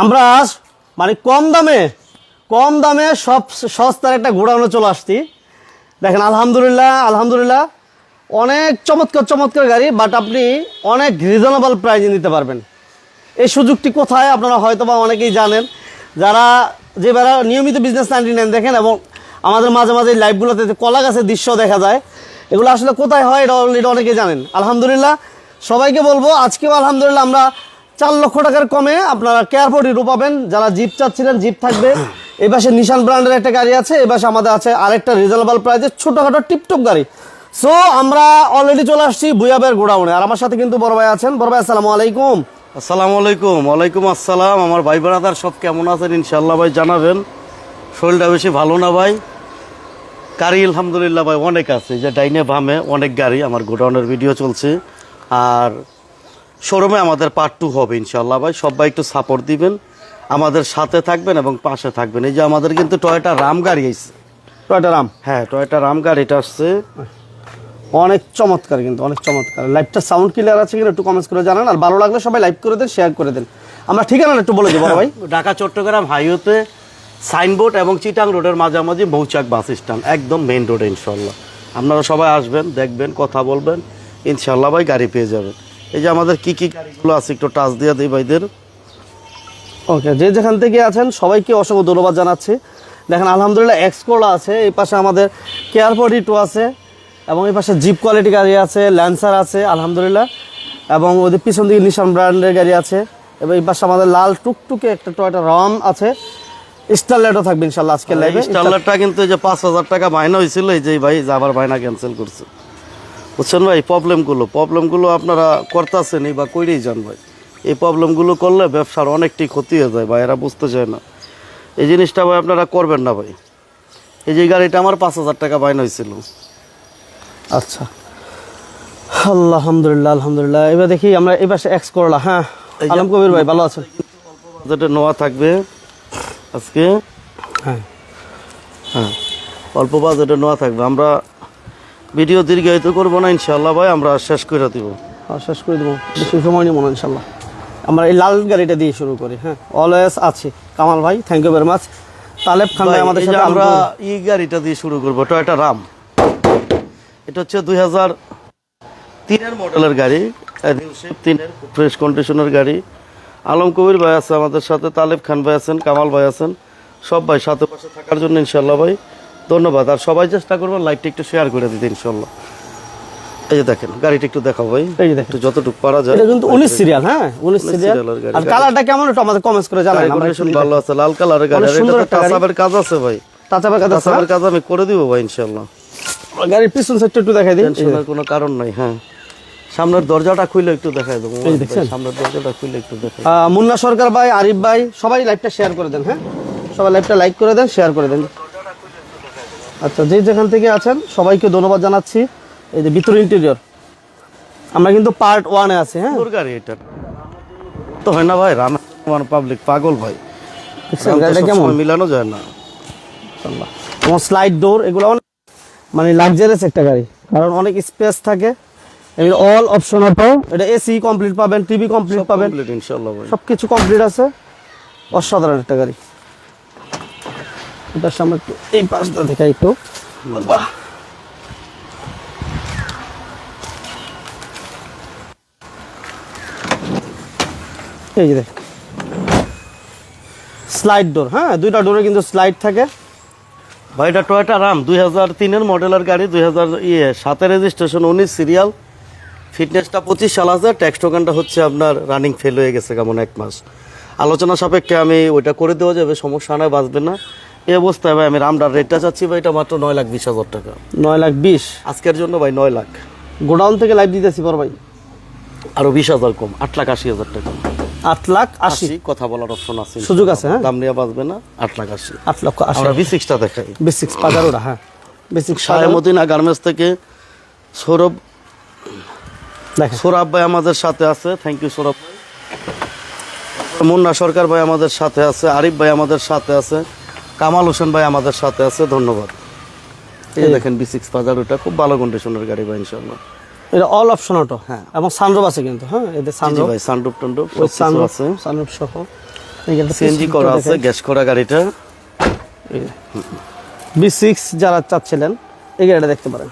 আমরা মানে কম দামে কম দামে সব সস্তার একটা ঘোরানো চলে আসছি। দেখেন, আলহামদুলিল্লাহ আলহামদুলিল্লাহ, অনেক চমৎকার চমৎকার গাড়ি বাট আপনি অনেক রিজনেবল প্রাইজে নিতে পারবেন। এই সুযোগটি কোথায় আপনারা হয়তো বা অনেকেই জানেন। যারা যে বেড়া নিয়মিত বিজনেস নাইনটি নাইন দেখেন, এবং আমাদের মাঝে মাঝে লাইভগুলোতে কলা গাছের দৃশ্য দেখা যায়, এগুলো আসলে কোথায় হয়, এটা অলরেডি অনেকে জানেন। আলহামদুলিল্লাহ, সবাইকে বলব, আজকেও আলহামদুলিল্লাহ আমরা চার লক্ষ টাকার কমে আপনারা কেয়ারপোর্ট হিরো পাবেন। যারা জিপ চাচ্ছিলেন জিপ থাকবে। এই পাশে নিশান ব্র্যান্ডের একটা গাড়ি আছে এই পাশে আমাদের আছে আরেকটা রিজনেবল প্রাইসের ছোটোখাটো টিপটপ গাড়ি। সো আমরা অলরেডি চলে আসছি বুয়াবের গোডাউনে। আর আমার সাথে কিন্তু বড় ভাই আছেন। বড় ভাই, আসসালামু আলাইকুম। আসসালামু আলাইকুম। ওয়ালাইকুম আসসালাম। আমার ভাই ব্রাদার সব কেমন আছেন? ইনশাল্লাহ ভাই জানাবেন। শরীরটা বেশি ভালো না ভাই। গাড়ি আলহামদুলিল্লাহ ভাই অনেক আছে। যে ডাইনে বামে অনেক গাড়ি আমার গোডাউনের ভিডিও চলছে। আর শোরুমে আমাদের পার্ট টু হবে ইনশাল্লাহ ভাই। সবাই একটু সাপোর্ট দিবেন আমাদের সাথে থাকবেন এবং পাশে থাকবেন। এই যে আমাদের কিন্তু টয়টা রাম গাড়ি আইছে। টয়টা রাম হ্যাঁ টয়টা রাম গাড়িটা আসছে। অনেক চমৎকার কিন্তু অনেক চমৎকার। লাইভটা সাউন্ড ক্লিয়ার আছে কিনা একটু কমেন্টস করে জানান। আর ভালো লাগলে সবাই লাইভ করে দেন শেয়ার করে দেন। আমরা ঠিকানা একটু বলে দেবো ভাই। ঢাকা চট্টগ্রাম হাইওয়েতে সাইনবোর্ড এবং চিটাং রোডের মাঝামাঝি মৌচাক বাস স্ট্যান্ড একদম মেইন রোডে ইনশাল্লাহ আপনারা সবাই আসবেন দেখবেন কথা বলবেন। ইনশাল্লাহ ভাই গাড়ি পেয়ে যাবেন। এই যে আমাদের কি কি গাড়িগুলো আছে একটু টাচ দিয়ে দিই ভাইদের। ওকে যে যেখান থেকে আছেন সবাইকে অসংখ্য ধন্যবাদ জানাচ্ছি। দেখেন আলহামদুলিল্লাহ এক্সকোলা আছে এই পাশে আমাদের কেয়ার ফর্টি টু আছে এবং এই পাশে জিপ কোয়ালিটি গাড়ি আছে ল্যান্সার আছে আলহামদুলিল্লাহ। এবং ওদের পিছন দিকে নিশান ব্র্যান্ডের গাড়ি আছে এবং এই পাশে আমাদের লাল টুকটুকে একটা টয়টা রম আছে। স্টারলাইটও থাকবে ইনশাল্লাহ আজকের লাইভে স্টারলারটা কিন্তু এই যে পাঁচ হাজার টাকা মাইনা হয়েছিল এই যে ভাই যে আবার মাইনা ক্যান্সেল করছে। বুঝছেন ভাই? প্রবলেমগুলো প্রবলেমগুলো আপনারা করতেছেন বা কইরেই যান ভাই। এই প্রবলেমগুলো করলে ব্যবসার অনেকটাই ক্ষতি হয়ে যায় ভাই এরা বুঝতে চায় না। এই জিনিসটা ভাই আপনারা করবেন না ভাই। এই যে গাড়িটা আমার পাঁচ হাজার টাকা মাইনা হয়েছিল আচ্ছা। আলহামদুলিল্লাহ আলহামদুলিল্লাহ। এবার দেখি আমরা এই পাশে এক্স করলা হ্যাঁ আলম কবির ভাই ভালো আছেন? যেটা নোয়া থাকবে আজকে। হ্যাঁ। হ্যাঁ অল্প বাজেটে নোয়া থাকবে। আমরা ভিডিও দীর্ঘায়িত করব না ইনশাল্লাহ ভাই আমরা শেষ করে দিব। আর শেষ করে দেবো বেশি সময় নিব না ইনশাল্লাহ আমরা এই লাল গাড়িটা দিয়ে শুরু করি হ্যাঁ? অলওয়েজ আছে। কামাল ভাই thank you very much Taleb Khan ভাই আমাদের সাথে আমরা আমরা ই গাড়িটা দিয়ে শুরু করব টয়টা রাম এটা হচ্ছে দুই হাজার তিনের মডেলের গাড়ি তিনের ফ্রেশ কন্ডিশনের গাড়ি। আলম কবির ভাই আছে আমাদের সাথে তালেব খান ভাই আছেন কামাল ভাই আছেন। সব ভাই সাথে পাশে থাকার জন্য ইনশাল্লাহ ভাই। ধন্যবাদ। আর সবাই চেষ্টা করবেন লাইটটা একটু শেয়ার করে দিতে ইনশাল্লাহ এই যে দেখেন গাড়িটা একটু দেখাও ভাই। এই যে দেখেন। যতটুকু পারা যায়। এটা কিন্তু উনিশ সিরিয়াল হ্যাঁ? উনিশ সিরিয়াল। আর কালারটা কেমন একটু আমাদের কমেন্টস করে আমরা ভালো আছে লাল কালারের গাড়ি। এটা কাজ আছে ভাই। কাছে টাচাপের কাজ আমি করে দিব ভাই ইনশাল্লাহ গাড়ির পিছন সাইডটা একটু দেখাই দিই। টেনশনের কোনো কারণ নাই হ্যাঁ। সামনের দরজাটা খুলে একটু দেখাই দেবো? সামনের দরজাটা খুলে একটু দেখাই। মুন্না সরকার ভাই আরিফ ভাই সবাই লাইভটা শেয়ার করে দেন হ্যাঁ? সবাই লাইভটা লাইক করে দেন শেয়ার করে দেন। আচ্ছা যে যেখান থেকে আছেন সবাইকে ধন্যবাদ জানাচ্ছি। এই যে ভিতর ইন্টেরিয়র আমরা কিন্তু পার্ট ওয়ানে আছি হ্যাঁ? গাড়ি এটা তো হয় না ভাই রানা পাবলিক পাগল ভাই। কেমন? মিলানো যায় না। এবং স্লাইড ডোর এগুলো অনেক মানে লাক্সারিয়াস একটা গাড়ি। কারণ অনেক স্পেস থাকে। এগুলো অল অপশন অটো এটা এসি কমপ্লিট পাবেন টিভি কমপ্লিট পাবেন। সব কিছু কমপ্লিট আছে। অসাধারণ একটা গাড়ি। এটার সামনে একটু এই পাশটা দেখাই একটু। এই যে দেখ। স্লাইড ডোর হ্যাঁ দুইটা ডোরে কিন্তু স্লাইড থাকে। ভাই এটা টয়টা রাম দুই হাজার তিনের মডেলের গাড়ি দুই হাজার ইয়ে সাতের রেজিস্ট্রেশন উনিশ সিরিয়াল ফিটনেসটা পঁচিশ সাল আছে ট্যাক্স টোকেনটা হচ্ছে আপনার রানিং ফেল হয়ে গেছে কেমন এক মাস। আলোচনা সাপেক্ষে আমি ওইটা করে দেওয়া যাবে সমস্যা নয় বাঁচবে না। এই অবস্থায় ভাই আমি রামডার রেটটা চাচ্ছি ভাই এটা মাত্র নয় লাখ বিশ হাজার টাকা। নয় লাখ বিশ? আজকের জন্য ভাই নয় লাখ। গোডাউন থেকে লাইভ দিতেছি বড় ভাই। আরও বিশ হাজার কম আট লাখ আশি হাজার টাকা। আট লাখ আশি। কথা বলার অপশন আছে। সুযোগ আছে, হ্যাঁ? দাম নিয়ে বাঁচবে না আট লাখ আশি। আট লক্ষ আশি। আমরা বি সিক্সটা দেখাই। বেসিক্স পাজারোটা হ্যাঁ। বেসিক্স সায়মদিনা গার্মেন্টস থেকে সৌরভ সৌরভ ভাই আমাদের সাথে আছে থ্যাংক ইউ সৌরভ মুন্না সরকার ভাই আমাদের সাথে আছে আরিফ ভাই আমাদের সাথে আছে। কামাল হোসেন ভাই আমাদের সাথে আছে ধন্যবাদ। এই দেখেন বি সিক্স পাজারোটা খুব ভালো কন্ডিশনের গাড়ি ভাই ইনশাল্লাহ এটা অল অপশন অটো হ্যাঁ। এবং সানরুফ আছে কিন্তু হ্যাঁ এদের জি সানরুফ ভাই সানডুপ টান্ডুপ ওই সব সানরুফ আছে। সানরুফ সহ। সিএনজি করা আছে গ্যাস করা গাড়িটা। বি সিক্স যারা চাচ্ছিলেন এই গাড়িটা দেখতে পারেন।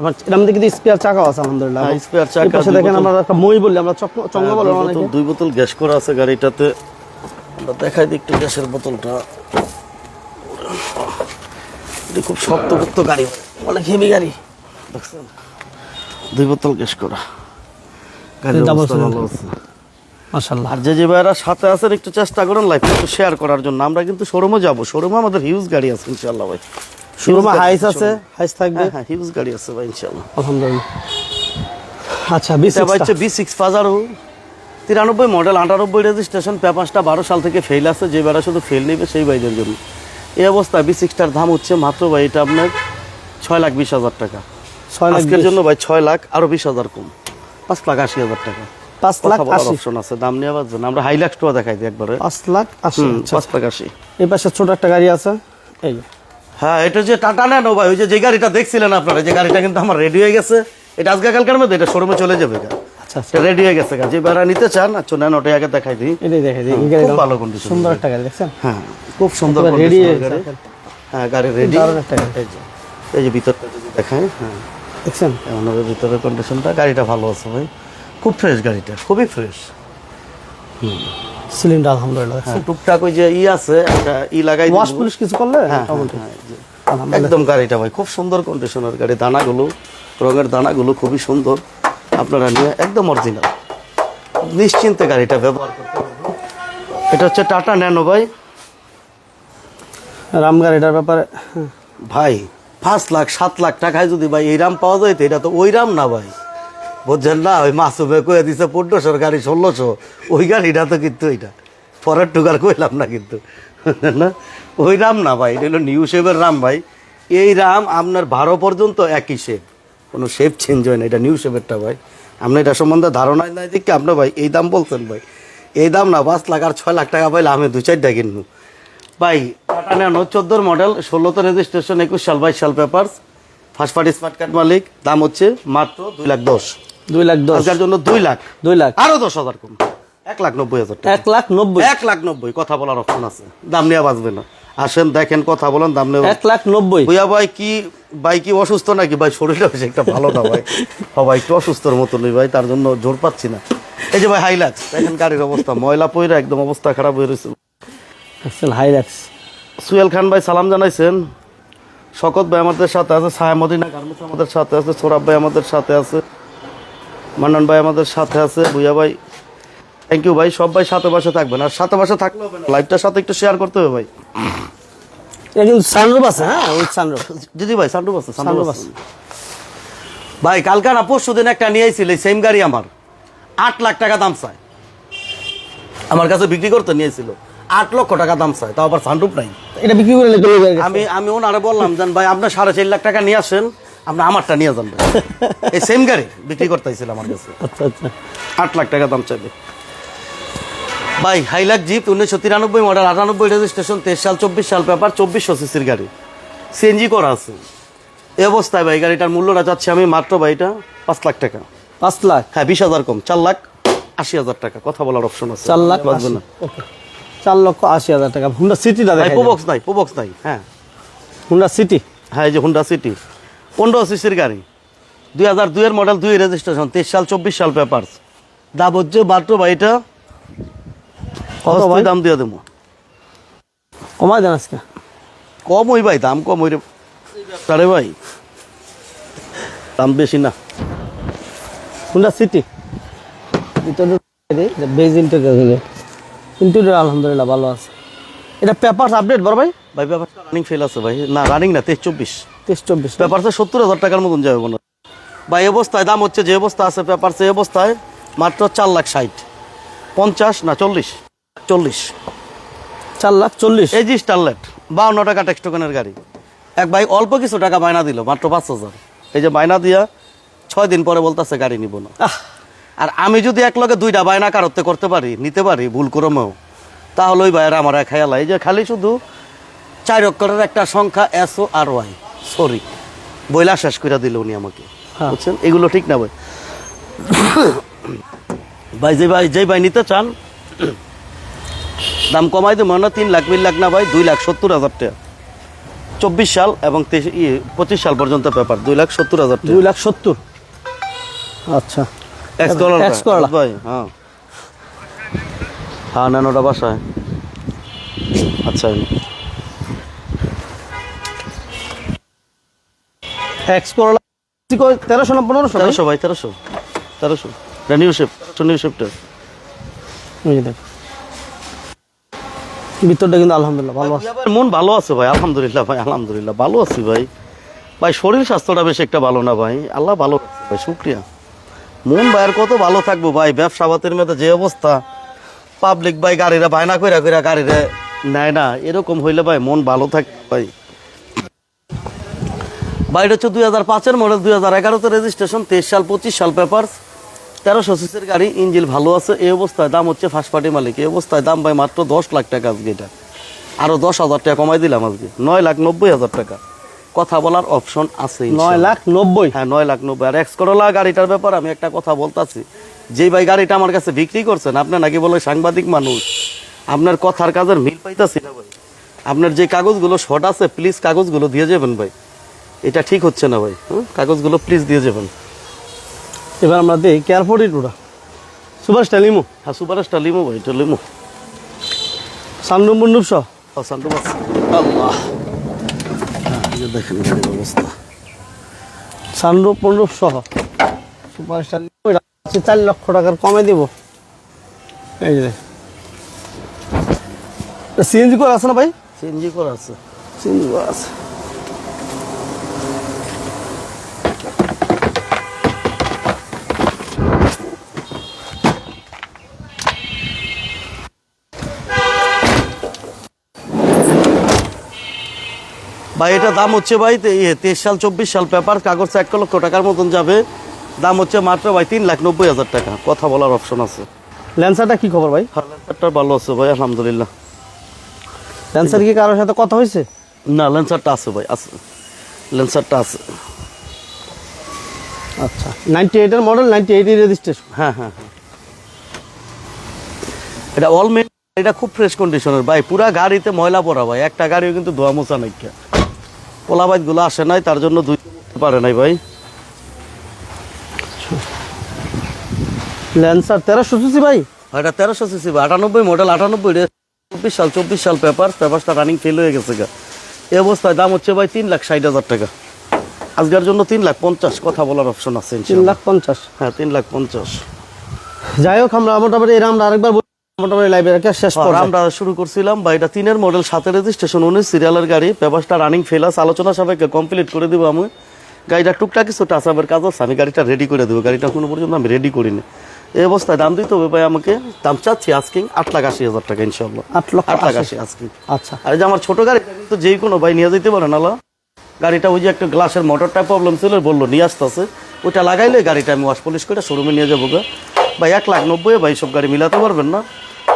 আমার এর মধ্যে কিন্তু স্পেয়ার চাকাও আছে আলহামদুলিল্লাহ। spare চাকা, পাশে দেখেন আমরা একটা মই বলি আমরা চঙ্গ হ্যাঁ, বলে অনেকে। দুই বোতল গ্যাস করা আছে গাড়িটাতে। আমরা দেখাই দিই একটু গ্যাসের বোতলটা। এটা খুব শক্তপোক্ত গাড়ি। অনেক হেভি গাড়ি। দেখছেন? দুই বোতল গ্যাস করা। গাড়ির Double অবস্থা ভালো আছে। মাশাআল্লাহ। আর যে যে ভাইরা সাথে আছেন একটু চেষ্টা করেন লাইফ একটু শেয়ার করার জন্য। আমরা কিন্তু শোরুমে যাব। শোরুমে আমাদের হিউজ গাড়ি আছে ভাই। শোরুমে হাইস আছে হাইস থাকবে। হ্যাঁ হ্যাঁ হিউজ গাড়ি আছে ভাই আলহামদুলিল্লাহ। আচ্ছা বি ভাই হচ্ছে বি সিক্স পাজারো তিরানব্বই মডেল আটানব্বই রেজিস্ট্রেশন পেপারসটা বারো সাল থেকে ফেল আছে। যে বেড়া শুধু ফেল নেবে সেই ভাইদের জন্য। এই অবস্থা বি সিক্সটার দাম হচ্ছে মাত্র ভাই এটা আপনার ছয় লাখ বিশ হাজার টাকা। ছয় লাখ আজকের জন্য ভাই ছয় লাখ আরও বিশ হাজার কম। পাঁচ লাখ আশি হাজার টাকা। পাঁচ লাখ আশি। অপশন আছে দাম নিয়ে বাঁচবেন আমরা হাই লাখ টাকা দেখাই দিই একবারে। পাঁচ লাখ আশি আচ্ছা। পাঁচ লাখ আশি। এই পাশে ছোট একটা গাড়ি আছে এই হ্যাঁ এটা যে টাটা নেনো ভাই ওই যে যে গাড়িটা দেখছিলেন আপনারা যে গাড়িটা কিন্তু আমার রেডি হয়ে গেছে। এটা আজকে কালকার মধ্যে এটা শোরুমে চলে যাবে গা। আচ্ছা আচ্ছা। রেডি হয়ে গেছে যে বেড়া নিতে চান আচ্ছা নেন ওটা আগে দেখাই দিই। এটাই দেখে দিই। খুব গাড়িটা ভালো condition সুন্দর একটা গাড়ি দেখছেন? হ্যাঁ খুব সুন্দর একেবারে ready condition এর হয়ে গাড়ি। গেছে। হ্যাঁ গাড়ি রেডি দারুণ একটা গাড়ি। এই যে ভিতরটা যদি দেখায় হ্যাঁ। দেখছেন? আমাদের ভিতরের কন্ডিশনটা গাড়িটা ভালো আছে ভাই। খুব ফ্রেশ গাড়িটা খুবই ফ্রেশ সিলিন্ডার আলহামদুলিল্লাহ হ্যাঁ টুকটাক ওই যে ই আছে একটা ই লাগাই ওয়াশ পুলিশ কিছু করলে হ্যাঁ, হ্যাঁ, এই যে। আলহামদুলিল্লাহ। একদম গাড়িটা ভাই খুব সুন্দর কন্ডিশনের গাড়ি। দানাগুলো রঙের দানাগুলো খুবই সুন্দর। আপনারা নিয়ে একদম অরিজিনাল নিশ্চিন্তে গাড়িটা ব্যবহার করতে পারবেন। এটা হচ্ছে টাটা ন্যানো ভাই। রাম গাড়িটার ব্যাপারে হ্যাঁ, ভাই পাঁচ লাখ সাত লাখ টাকায় যদি ভাই এই রাম পাওয়া যায় তো এটা তো ওই রাম না ভাই। বুঝছেন না? ওই মাসুমে কয়ে দিছে পনেরোশোর গাড়ি ষোলোশো। ওই গাড়িটা তো কিন্তু এটা। পরের টুকার কইলাম না কিন্তু। না? ওই রাম না ভাই এটা হলো নিউ শেপের রাম ভাই। এই রাম আপনার বারো পর্যন্ত একই শেপ কোনো শেপ চেঞ্জ হয় না এটা নিউ শেপেরটা ভাই। আপনার এটা সম্বন্ধে ধারণা নাই দেখে আপনার ভাই এই দাম বলছেন ভাই। এই দাম না পাঁচ লাখ আর ছয় লাখ টাকা পাইলে আমি দু চারটা কিনবো। ভাই টাটা ন্যানো চোদ্দোর মডেল ষোলোতে রেজিস্ট্রেশন একুশ সাল বাইশ সাল papers first party smart card মালিক দাম হচ্ছে মাত্র দুই লাখ দশ। দুই লাখ দশ। হাজার জন্য দুই লাখ। দুই লাখ। আরও দশ হাজার কম। এক লাখ নব্বই হাজার এক লাখ নব্বই। এক লাখ নব্বই কথা বলার অপশন আছে। দাম নিয়ে বাঁচবে না। আসেন দেখেন কথা বলেন দাম নেবেন। এক লাখ নব্বই। ভুয়া ভাই কি ভাই কি অসুস্থ নাকি? ভাই শরীরটা বেশি একটা ভালো না ভাই। সবাই একটু অসুস্থর মতো নেই ভাই তার জন্য জোর পাচ্ছি না। এই যে ভাই হাইলাক্স দেখেন গাড়ির অবস্থা ময়লা পয়রা একদম অবস্থা খারাপ হয়ে রয়েছে হাইরাক্স সুয়েল খান ভাই সালাম জানাইছেন। শকত ভাই আমাদের সাথে আছে সাহেমদিনা গার্মেন্টস আমাদের সাথে আছে সোরাব ভাই আমাদের সাথে আছে মান্নান ভাই আমাদের সাথে আছে ভুইয়া ভাই। থ্যাংক ইউ ভাই সব ভাই সাথে পাশে থাকবেন। আর সাথে পাশে থাকলে হবে না। লাইভটার সাথে একটু শেয়ার করতে হবে ভাই। এটা কিন্তু সানরুফ আছে হ্যাঁ? ওই সানরুফ জি ভাই সান্ডু আছে সানরুফ আছে। আছে। ভাই কালকা না পরশু দিন একটা নিয়ে আইছিল সেম গাড়ি আমার। আট লাখ টাকা দাম চায়। আমার কাছে বিক্রি করতে নিয়েছিল। আট লক্ষ টাকা দাম চায় তাও আবার সানরুফ নাই। এটা বিক্রি করে আমি আমি ওনারে বললাম জান ভাই আপনার সাড়ে চার লাখ টাকা নিয়ে আসেন আপনি আমারটা নিয়ে যান। এই সেম গাড়ি বিক্রি করতে আমার কাছে। আচ্ছা আচ্ছা। আট লাখ টাকা দাম চাইবে। ভাই হাইলাক জিপ উনিশশো তিরানব্বই মডেল আটানব্বই রেজিস্ট্রেশন তেইশ সাল চব্বিশ সাল পেপার চব্বিশশো সিসির গাড়ি। সিএনজি করা আছে। এই অবস্থায় ভাই গাড়িটার মূল্যটা যাচ্ছে আমি মাত্র ভাই এটা পাঁচ লাখ টাকা। পাঁচ লাখ? হ্যাঁ বিশ হাজার কম চার লাখ আশি হাজার টাকা। কথা বলার অপশন আছে। চার লাখ বাঁচবে না। চার লক্ষ আশি হাজার টাকা। হুন্ডা ভাই দেখা পোবক্স নাই পোবক্স নাই হ্যাঁ। হুন্ডা সিটি হ্যাঁ এই যে হুন্ডা সিটি পনেরো সিসির গাড়ি। দুই হাজার দুইয়ের মডেল দুই রেজিস্ট্রেশন তেইশ সাল চব্বিশ সাল পেপার্স দাম হচ্ছে মাত্র ভাই এটা কত ভাই? দাম দিয়ে দেবো। কমাই দেন আজকে। কম ওই ভাই দাম কম ওই রে ভাই দাম বেশি না। Honda City beige interior interior আলহামদুলিল্লাহ ভালো আছে। এটা পেপার আপডেট বড় ভাই। ভাই ব্যাপারটা রানিং ফেল আছে ভাই। না রানিং না তেইশ চব্বিশ। তেইশ চব্বিশ। পেপারসে সত্তর হাজার টাকার মতন যাবে মনে হয়। ভাই অবস্থায় দাম হচ্ছে যে অবস্থা আছে পেপারসে এই অবস্থায় মাত্র চার লাখ ষাট। পঞ্চাশ না চল্লিশ? চল্লিশ। চার লাখ চল্লিশ। এই যে স্টারলেট বাউন্ন টাকা টোকেনের গাড়ি। এক ভাই অল্প কিছু টাকা বায়না দিল মাত্র পাঁচ হাজার। এই যে বায়না দিয়া ছয় দিন পরে বলতেছে গাড়ি নিব না। আর আমি যদি এক লগে দুইটা বায়না কারতে করতে পারি নিতে পারি ভুল করমেও তাহলে ওই বাইরে আমার এক খেয়াল এই যে খালি শুধু চার অক্ষরের একটা সংখ্যা S O R Y sorry বইলা শেষ করে দিল উনি আমাকে। হ্যাঁ। বুঝছেন? এগুলো ঠিক না ভাই। ভাই যে ভাই যে ভাই নিতে চান দাম কমাই দেবো না তিন লাখ তিন লাখ না ভাই দুই লাখ সত্তর হাজার টাকা। চব্বিশ সাল এবং পঁচিশ সাল পর্যন্ত পেপার দুই লাখ সত্তর হাজার দুই লাখ সত্তর? আচ্ছা। ভাই হ্যাঁ। হ্যাঁ নেন ওটা বাসায়। আচ্ছা। X Corolla? তেরোশো না পনেরোশো ভাই? তেরোশো ভাই তেরোশো। তেরোশো। শেপ শেপটা। ভিতরটা কিন্তু আলহামদুলিল্লাহ ভালো আছে। মন ভালো আছে ভাই, আলহামদুলিল্লাহ ভাই, আলহামদুলিল্লাহ, ভালো আছি ভাই। ভাই, শরীর স্বাস্থ্যটা বেশ একটা ভালো না ভাই, আল্লাহ ভালো ভাই, শুক্রিয়া। মন ভাইয়ের কত ভালো থাকব ভাই, ব্যবসা বাতের মধ্যে যে অবস্থা পাবলিক ভাই গাড়িরা বায়না কইরা কইরা গাড়িরে নেয় না, এরকম হইলে ভাই মন ভালো থাকে ভাই। এটা হচ্ছে দুই হাজার পাঁচের মডেল দুই হাজার এগারোতে রেজিস্ট্রেশন তেইশ সাল, পঁচিশ সাল পেপার তেরোশো সিসির গাড়ি ইঞ্জিল ভালো আছে এই অবস্থায় দাম হচ্ছে ফার্স্ট পার্টি মালিক। এই অবস্থায় দাম ভাই মাত্র দশ লাখ টাকা আজকে এটা। আরও দশ হাজার টাকা কমাই দিলাম আজকে। নয় লাখ নব্বই হাজার টাকা। কথা বলার অপশন আছে নয় লাখ নব্বই? হ্যাঁ নয় লাখ নব্বই। আর এক্স করোলা গাড়িটার ব্যাপারে আমি একটা কথা বলতাছি। যে ভাই গাড়িটা আমার কাছে বিক্রি করছেন আপনি নাকি বলে সাংবাদিক মানুষ। আপনার কথার কাজের মিল পাইতাছি না ভাই। আপনার যে কাগজগুলো শর্ট আছে প্লিজ কাগজগুলো দিয়ে যাবেন ভাই। এটা ঠিক হচ্ছে না ভাই। হুম? কাগজগুলো প্লিজ দিয়ে যাবেন। এবার আমরা দিই কেয়ারফোর্টি টুটা সুপার স্টাইলিমো হ্যাঁ সুপার স্টার লিমো ভাই এটা লিমো। সানরুম মুন্ডুপ সহ। অশান্ত আল্লাহ। হ্যাঁ, দেখেন গাড়ির অবস্থা। সানরুপ মুন্ডুপ সহ। সুপার স্টাইলিমো এটা চার লক্ষ টাকার কমে দিব। এই যে। সিএনজি করে আছে না ভাই? সিএনজি করা আছে। সিএনজি করে আছে। ভাই এটা দাম হচ্ছে ভাই ইয়ে, তেইশ সাল চব্বিশ সাল পেপার কাগজ এক লক্ষ টাকার মতন যাবে। দাম হচ্ছে মাত্র ভাই তিন লাখ নব্বই হাজার টাকা। কথা বলার অপশন আছে। ল্যান্সারটা কি খবর ভাই? হারলেন্সারটা ভালো আছে ভাই আলহামদুলিল্লাহ। ল্যান্সার কি কারোর সাথে কথা হয়েছে? না লেন্সারটা আছে ভাই আছে। লেন্সারটা আছে। আচ্ছা নাইনটি এইটের মডেল নাইনটি এইটের রেজিস্ট্রেশন হ্যাঁ হ্যাঁ হ্যাঁ। এটা অলমে এটা খুব ফ্রেশ কন্ডিশনের ভাই পুরা গাড়িতে ময়লা পড়া ভাই একটা গাড়িও কিন্তু ধোয়া মোছা নাই পোলাবাইটগুলো আসে নাই তার জন্য দুই পারে নাই ভাই। ল্যান্সার তেরোশো সিসি ভাই? এটা তেরোশো সিসি আটানব্বই মডেল আটানব্বই চব্বিশ সাল চব্বিশ সাল পেপার পেপারসটা রানিং ফেল হয়ে গেছে গা। এই অবস্থায় দাম হচ্ছে ভাই তিন লাখ ষাট হাজার টাকা। আজকের জন্য তিন লাখ পঞ্চাশ কথা বলার অপশন আছে তিন। লাখ পঞ্চাশ। হ্যাঁ তিন লাখ পঞ্চাশ। যাই হোক আমরা মোটামুটি এরা আমরা আরেকবার মোটামুটি লাইব্রেরিকে শেষ আর আমরা শুরু করছিলাম বা এটা তিনের মডেল সাতের রেজিস্ট্রেশন উনিশ সিরিয়ালের গাড়ি পেপারসটা রানিং ফেল আছে আলোচনা সাপেক্ষে কমপ্লিট করে দিব আমি। গাড়িটা টুকটাক কিছু টাচাবের কাজ আছে আমি গাড়িটা রেডি করে দেবো। গাড়িটা কোনো পর্যন্ত আমি রেডি করিনি। এই অবস্থায় দাম দিতে হবে ভাই আমাকে দাম চাচ্ছি আজকিং আট লাখ আশি হাজার টাকা ইনশাল্লাহ আট লক্ষ আট লাখ আশি। আজকিং আচ্ছা। আর যে আমার ছোট গাড়ি তো যেই কোনো ভাই নিয়ে যেতে পারে নালা গাড়িটা ওই যে একটা গ্লাসের মোটরটা প্রবলেম ছিল বলল নিয়ে আসতেছে। ওইটা লাগাইলে গাড়িটা আমি ওয়াশ পলিশ করে শোরুমে নিয়ে যাব গা। ভাই এক লাখ নব্বই ভাই সব গাড়ি মিলাতে পারবেন না।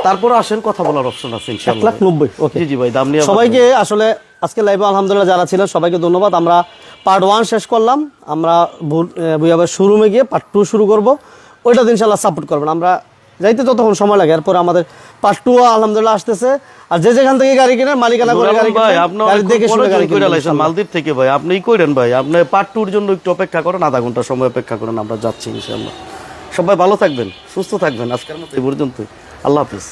তারপর আসেন কথা বলার অপশন আছে এক লাখ নব্বই ওকে জি জি ভাই দাম নিয়ে সবাইকে আসলে আজকে লাইভে আলহামদুলিল্লাহ যারা ছিলেন সবাইকে ধন্যবাদ। আমরা পার্ট ওয়ান শেষ করলাম। আমরা বুঝাবার শোরুমে গিয়ে পার্ট টু শুরু করব। ওইটা দিন ইনশাল্লাহ সাপোর্ট করবেন। আমরা যাইতে যতক্ষণ সময় লাগে এরপর আমাদের পার্ট টু আলহামদুলিল্লাহ আসতেছে। আর যে যেখান থেকে গাড়ি কিনেন মালিকানা করে গাড়ি ভাই কিনবেন, আপনি দেখে শুনে গাড়ি কিনবেন, লাইছেন মালদ্বীপ থেকে ভাই আপনি ই করেন ভাই আপনি পার্ট টুর জন্য একটু অপেক্ষা করেন আধা ঘণ্টা সময় অপেক্ষা করেন আমরা যাচ্ছি ইনশাল্লাহ সবাই ভালো থাকবেন সুস্থ থাকবেন আজকের মতো এই পর্যন্ত আল্লাহ হাফিজ।